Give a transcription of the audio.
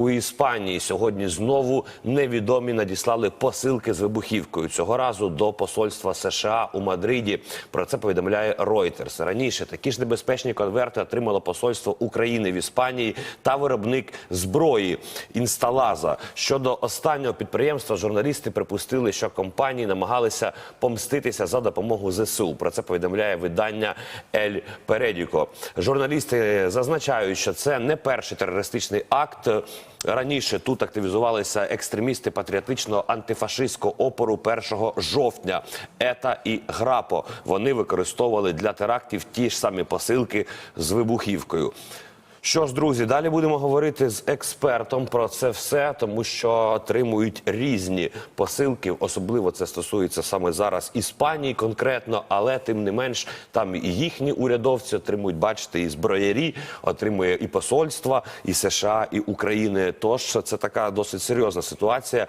У Іспанії сьогодні знову невідомі надіслали посилки з вибухівкою. Цього разу до посольства США у Мадриді. Про це повідомляє Reuters. Раніше такі ж небезпечні конверти отримало посольство України в Іспанії та виробник зброї інсталаза. Щодо останнього підприємства, журналісти припустили, що компанії намагалися помститися за допомогу ЗСУ. Про це повідомляє видання Ель Передіко. Журналісти зазначають, що це не перший терористичний акт. Раніше тут активізувалися екстремісти патріотичного антифашистського опору 1 жовтня. ЕТА і ГРАПО. Вони використовували для терактів ті ж самі посилки з вибухівкою. Що ж, друзі, далі будемо говорити з експертом про це все, тому що отримують різні посилки. Особливо це стосується саме зараз Іспанії конкретно, але тим не менш там і їхні урядовці отримують, бачите, і зброярі, отримує і посольства, і США, і України. Тож це така досить серйозна ситуація.